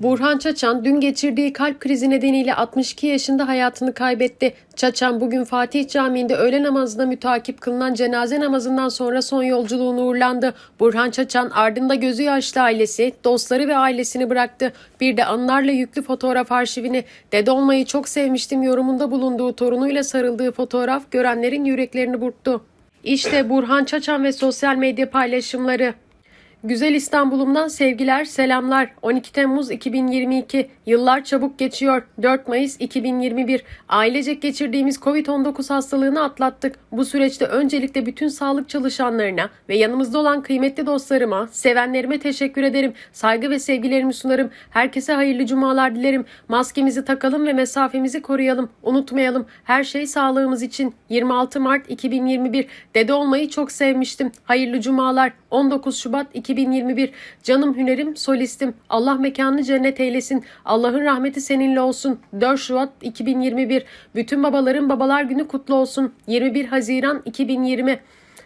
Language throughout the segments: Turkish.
Burhan Çaçan dün geçirdiği kalp krizi nedeniyle 62 yaşında hayatını kaybetti. Çaçan bugün Fatih Camii'nde öğle namazına mütakip kılınan cenaze namazından sonra son yolculuğunu uğurlandı. Burhan Çaçan ardında gözü yaşlı ailesi, dostları ve ailesini bıraktı. Bir de anılarla yüklü fotoğraf arşivini, dede olmayı çok sevmiştim yorumunda bulunduğu torunuyla sarıldığı fotoğraf görenlerin yüreklerini burktu. İşte Burhan Çaçan ve sosyal medya paylaşımları. Güzel İstanbul'umdan sevgiler, selamlar. 12 Temmuz 2022. Yıllar çabuk geçiyor. 4 Mayıs 2021. Ailecek geçirdiğimiz Covid-19 hastalığını atlattık. Bu süreçte öncelikle bütün sağlık çalışanlarına ve yanımızda olan kıymetli dostlarıma, sevenlerime teşekkür ederim. Saygı ve sevgilerimi sunarım. Herkese hayırlı cumalar dilerim. Maskemizi takalım ve mesafemizi koruyalım. Unutmayalım. Her şey sağlığımız için. 26 Mart 2021. Dede olmayı çok sevmiştim. Hayırlı cumalar. 19 Şubat 2021 Canım Hünerim solistim. Allah mekanını cennet eylesin. Allah'ın rahmeti seninle olsun. 4 Şubat 2021 Bütün babaların babalar günü kutlu olsun. 21 Haziran 2020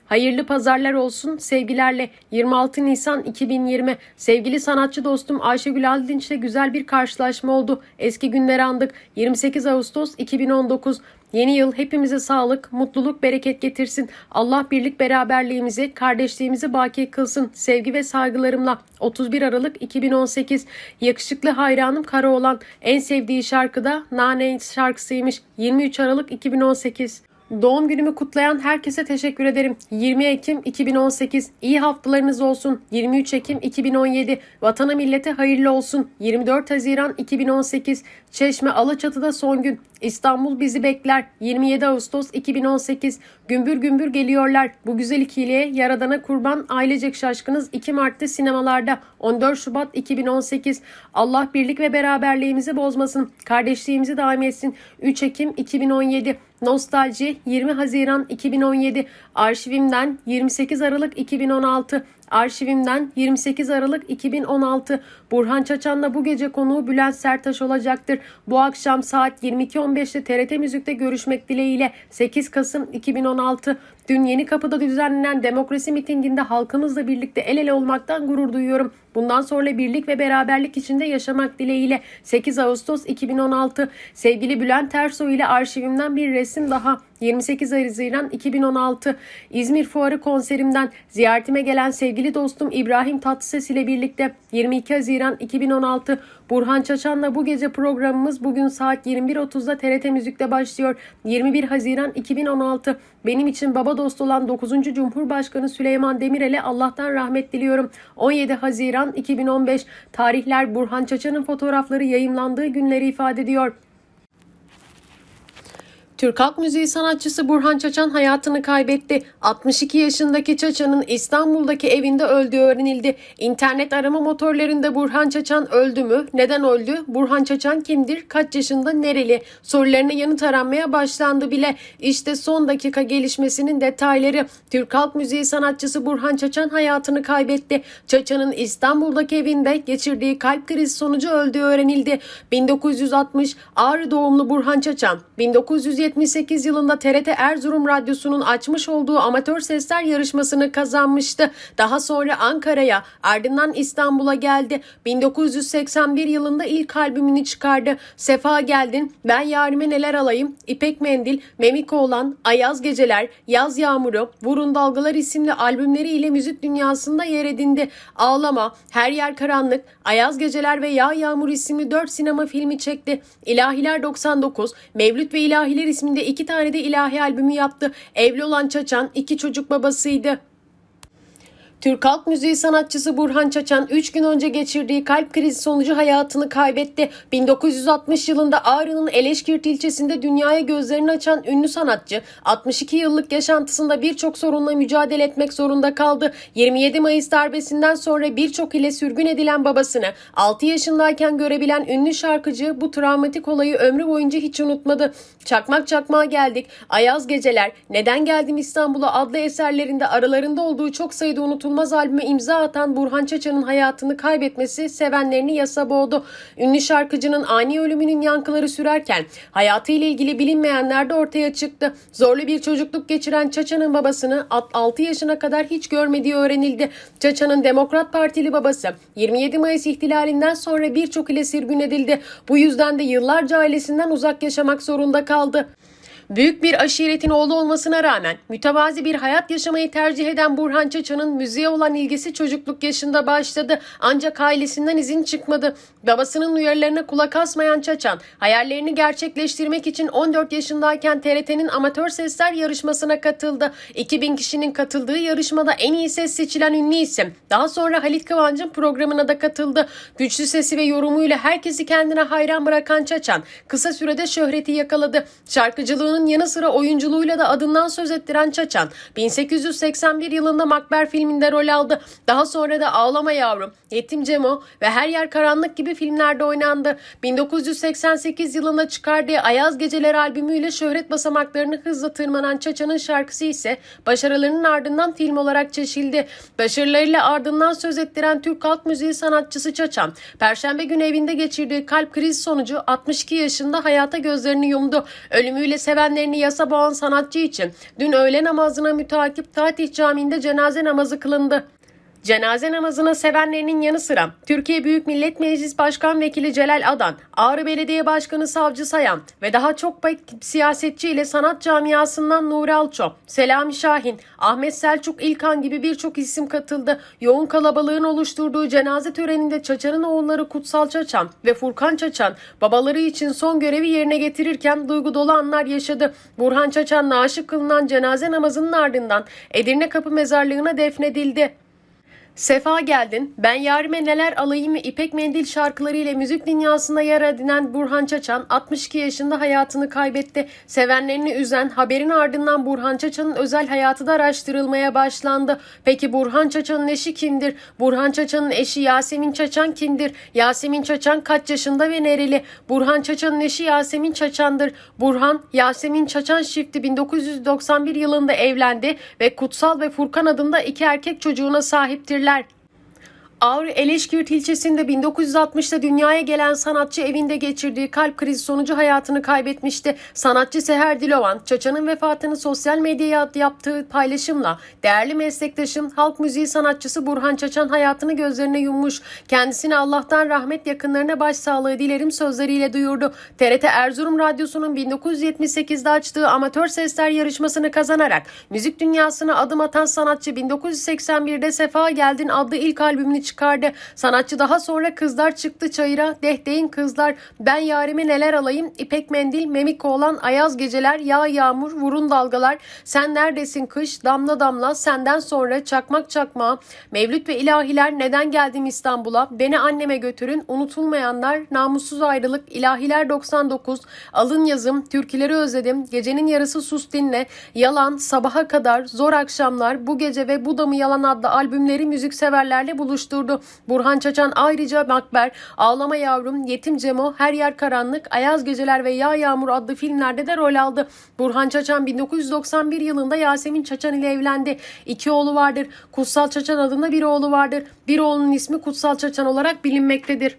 Hayırlı pazarlar olsun sevgilerle 26 Nisan 2020 sevgili sanatçı dostum Ayşegül Aldinç'le güzel bir karşılaşma oldu. Eski günleri andık 28 Ağustos 2019 Yeni yıl hepimize sağlık, mutluluk, bereket getirsin. Allah birlik beraberliğimizi, kardeşliğimizi baki kılsın. Sevgi ve saygılarımla 31 Aralık 2018 yakışıklı hayranım Karaoğlan en sevdiği şarkı da Nane şarkısıymış. 23 Aralık 2018 Doğum günümü kutlayan herkese teşekkür ederim. 20 Ekim 2018 iyi haftalarınız olsun. 23 Ekim 2017 vatana millete hayırlı olsun. 24 Haziran 2018 Çeşme Alaçatı'da son gün. İstanbul bizi bekler. 27 Ağustos 2018 Gümbür gümbür geliyorlar. Bu güzel ikiliye Yaradan'a kurban ailecek şaşkınız 2 Mart'ta sinemalarda. 14 Şubat 2018 Allah birlik ve beraberliğimizi bozmasın. Kardeşliğimizi daim etsin. 3 Ekim 2017 Nostalji 20 Haziran 2017 Arşivimden 28 Aralık 2016 Arşivimden 28 Aralık 2016 Burhan Çaçan'la bu gece konuğu Bülent Sertaş olacaktır. Bu akşam saat 22.15'te TRT Müzik'te görüşmek dileğiyle. 8 Kasım 2016 Dün Yeni Kapı'da düzenlenen demokrasi mitinginde halkımızla birlikte el ele olmaktan gurur duyuyorum. Bundan sonra birlik ve beraberlik içinde yaşamak dileğiyle. 8 Ağustos 2016 sevgili Bülent Ersoy ile arşivimden bir resim daha. 28 Haziran 2016 İzmir Fuarı konserimden ziyaretime gelen sevgili dostum İbrahim Tatlıses ile birlikte 22 Haziran 2016 Burhan Çaçan'la bu gece programımız bugün saat 21.30'da TRT Müzik'te başlıyor. 21 Haziran 2016 benim için baba dostu olan 9. Cumhurbaşkanı Süleyman Demirel'e Allah'tan rahmet diliyorum. 17 Haziran 2015 tarihler Burhan Çaçan'ın fotoğrafları yayımlandığı günleri ifade ediyor. Türk halk müziği sanatçısı Burhan Çaçan hayatını kaybetti. 62 yaşındaki Çaçan'ın İstanbul'daki evinde öldüğü öğrenildi. İnternet arama motorlarında Burhan Çaçan öldü mü? Neden öldü? Burhan Çaçan kimdir? Kaç yaşında? Nereli? Sorularına yanıt aranmaya başlandı bile. İşte son dakika gelişmesinin detayları. Türk halk müziği sanatçısı Burhan Çaçan hayatını kaybetti. Çaçan'ın İstanbul'daki evinde geçirdiği kalp krizi sonucu öldüğü öğrenildi. 1960 Ağrı doğumlu Burhan Çaçan 1970 1978 yılında TRT Erzurum Radyosu'nun açmış olduğu amatör sesler yarışmasını kazanmıştı. Daha sonra Ankara'ya ardından İstanbul'a geldi. 1981 yılında ilk albümünü çıkardı. Sefa Geldin, Ben Yarime Neler Alayım, İpek Mendil, Memiko olan Ayaz Geceler, Yaz Yağmuru, Vurun Dalgalar isimli albümleriyle müzik dünyasında yer edindi. Ağlama, Her Yer Karanlık, Ayaz Geceler ve Yağ Yağmur isimli 4 sinema filmi çekti. İlahiler 99, Mevlüt ve İlahiler isminde iki tane de ilahi albümü yaptı. Evli olan Çaçan iki çocuk babasıydı. Türk halk müziği sanatçısı Burhan Çaçan 3 gün önce geçirdiği kalp krizi sonucu hayatını kaybetti. 1960 yılında Ağrı'nın Eleşkirt ilçesinde dünyaya gözlerini açan ünlü sanatçı 62 yıllık yaşantısında birçok sorunla mücadele etmek zorunda kaldı. 27 Mayıs darbesinden sonra birçok ile sürgün edilen babasını 6 yaşındayken görebilen ünlü şarkıcı bu travmatik olayı ömrü boyunca hiç unutmadı. Çakmak çakmağa geldik, Ayaz Geceler, Neden Geldim İstanbul'a adlı eserlerinde aralarında olduğu çok sayıda unutulmaz Unutulmaz albümü imza atan Burhan Çaçan'ın hayatını kaybetmesi sevenlerini yasa boğdu. Ünlü şarkıcının ani ölümünün yankıları sürerken hayatıyla ilgili bilinmeyenler de ortaya çıktı. Zorlu bir çocukluk geçiren Çaçan'ın babasını 6 yaşına kadar hiç görmediği öğrenildi. Çaçan'ın Demokrat Partili babası 27 Mayıs ihtilalinden sonra birçok ile sürgün edildi. Bu yüzden de yıllarca ailesinden uzak yaşamak zorunda kaldı. Büyük bir aşiretin oğlu olmasına rağmen mütevazi bir hayat yaşamayı tercih eden Burhan Çaçan'ın müziğe olan ilgisi çocukluk yaşında başladı. Ancak ailesinden izin çıkmadı. Babasının uyarılarına kulak asmayan Çaçan, hayallerini gerçekleştirmek için 14 yaşındayken TRT'nin amatör sesler yarışmasına katıldı. 2000 kişinin katıldığı yarışmada en iyi ses seçilen ünlü isim. Daha sonra Halit Kıvanç'ın programına da katıldı. Güçlü sesi ve yorumuyla herkesi kendine hayran bırakan Çaçan, kısa sürede şöhreti yakaladı. Şarkıcılığının yanı sıra oyunculuğuyla da adından söz ettiren Çaçan, 1881 yılında Makber filminde rol aldı. Daha sonra da Ağlama Yavrum, Yetim Cemo ve Her Yer Karanlık gibi filmlerde oynandı. 1988 yılında çıkardığı Ayaz Geceler albümüyle şöhret basamaklarını hızla tırmanan Çaçan'ın şarkısı ise başarılarının ardından film olarak çeşildi. Başarılarıyla ardından söz ettiren Türk halk müziği sanatçısı Çaçan, Perşembe günü evinde geçirdiği kalp krizi sonucu 62 yaşında hayata gözlerini yumdu. Ölümüyle sevenlerini yasa boğan sanatçı için dün öğle namazına mütakip Fatih Camii'nde cenaze namazı kılındı. Cenaze namazına sevenlerinin yanı sıra Türkiye Büyük Millet Meclis Başkan Vekili Celal Adan, Ağrı Belediye Başkanı Savcı Sayan ve daha çok siyasetçi ile sanat camiasından Nuri Alço, Selami Şahin, Ahmet Selçuk İlkan gibi birçok isim katıldı. Yoğun kalabalığın oluşturduğu cenaze töreninde Çaçan'ın oğulları Kutsal Çaçan ve Furkan Çaçan babaları için son görevi yerine getirirken duygu dolu anlar yaşadı. Burhan Çaçan'la aşık kılınan cenaze namazının ardından Edirne Kapı Mezarlığı'na defnedildi. Sefa geldin. Ben yarime neler alayım İpek Mendil şarkılarıyla müzik dünyasında yer edinen Burhan Çaçan 62 yaşında hayatını kaybetti. Sevenlerini üzen haberin ardından Burhan Çaçan'ın özel hayatı da araştırılmaya başlandı. Peki Burhan Çaçan'ın eşi kimdir? Burhan Çaçan'ın eşi Yasemin Çaçan kimdir? Yasemin Çaçan kaç yaşında ve nereli? Burhan Çaçan'ın eşi Yasemin Çaçan'dır. Burhan, Yasemin Çaçan çifti 1991 yılında evlendi ve Kutsal ve Furkan adında iki erkek çocuğuna celular Ağrı Eleşkirt ilçesinde 1960'ta dünyaya gelen sanatçı evinde geçirdiği kalp krizi sonucu hayatını kaybetmişti. Sanatçı Seher Dilovan, Çaça'nın vefatını sosyal medyaya yaptığı paylaşımla değerli meslektaşım halk müziği sanatçısı Burhan Çaçan hayatını gözlerine yummuş. Kendisine Allah'tan rahmet yakınlarına başsağlığı dilerim sözleriyle duyurdu. TRT Erzurum Radyosu'nun 1978'de açtığı amatör sesler yarışmasını kazanarak müzik dünyasına adım atan sanatçı 1981'de Sefa Geldin adlı ilk albümünü çıkardı. Sanatçı daha sonra Kızlar Çıktı Çayıra, Dehdeyin Kızlar, Ben Yarime Neler Alayım, İpek Mendil, Memik Oğlan, Ayaz Geceler, Yağ Yağmur, Vurun Dalgalar, Sen Neredesin Kış, Damla Damla, Senden Sonra, Çakmak Çakmağı, Mevlüt ve İlahiler, Neden Geldim İstanbul'a, Beni Anneme Götürün, Unutulmayanlar, Namussuz Ayrılık, İlahiler 99, Alın Yazım, Türküleri Özledim, Gecenin Yarısı Sus Dinle, Yalan, Sabaha Kadar, Zor Akşamlar, Bu Gece ve Bu da mı Yalan adlı albümleri müzikseverlerle buluşturdu. Burhan Çaçan ayrıca Makber, Ağlama Yavrum, Yetim Cemo, Her Yer Karanlık, Ayaz Geceler ve Yağ Yağmur adlı filmlerde de rol aldı. Burhan Çaçan 1991 yılında Yasemin Çaçan ile evlendi. İki oğlu vardır. Kutsal Çaçan adında bir oğlu vardır. Bir oğlunun ismi Kutsal Çaçan olarak bilinmektedir.